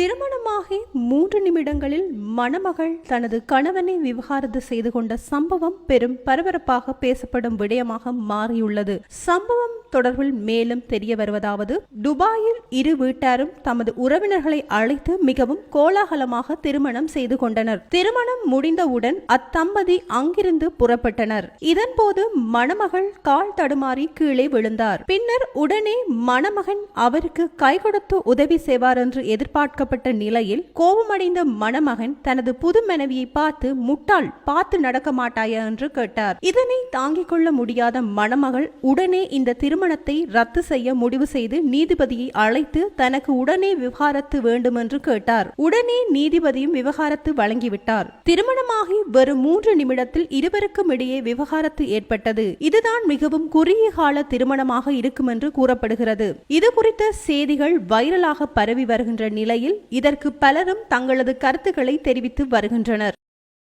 திருமணமாகி மூன்று நிமிடங்களில் மணமகள் தனது கணவனை விவகாரத்து செய்து கொண்ட சம்பவம் பெரும் பரபரப்பாக பேசப்படும் விடயமாக மாறியுள்ளது. சம்பவம் தொடர்பில் மேலும் தெரிய வருவதாவது துபாயில் இரு வீட்டாரும் தமது உறவினர்களை அழைத்து மிகவும் கோலாகலமாக திருமணம் செய்து கொண்டனர். திருமணம் முடிந்தவுடன் அத்தம்பதி அங்கிருந்து புறப்பட்டனர். இதன்போது மணமகள் கால் தடுமாறி கீழே விழுந்தார். பின்னர் உடனே மணமகன் அவருக்கு கை கொடுத்து உதவி செய்வார் என்று எதிர்பார்க்கப்பட்ட நிலையில் கோபமடைந்த மணமகன் தனது புது மனைவியை பார்த்து முட்டாள் பார்த்து நடக்க மாட்டாயா என்று கேட்டார். இதனை தாங்கிக் கொள்ள முடியாத மணமகள் உடனே இந்த திருமணத்தை ரத்து செய்ய முடிவு செய்து நீதிபதியை அழைத்து தனக்கு உடனே விவகாரத்து வேண்டும் என்று கேட்டார். உடனே நீதிபதியும் விவகாரத்து வழங்கிவிட்டார். திருமணமாகி வெறும் மூன்று நிமிடத்தில் இருவருக்கும் இடையே விவகாரத்து ஏற்பட்டது. இதுதான் மிகவும் குறுகிய கால திருமணமாக இருக்கும் என்று கூறப்படுகிறது. இது குறித்த செய்திகள் வைரலாக பரவி வருகின்ற நிலையில் இதற்கு பலரும் தங்களது கருத்துக்களை தெரிவித்து வருகின்றனர்.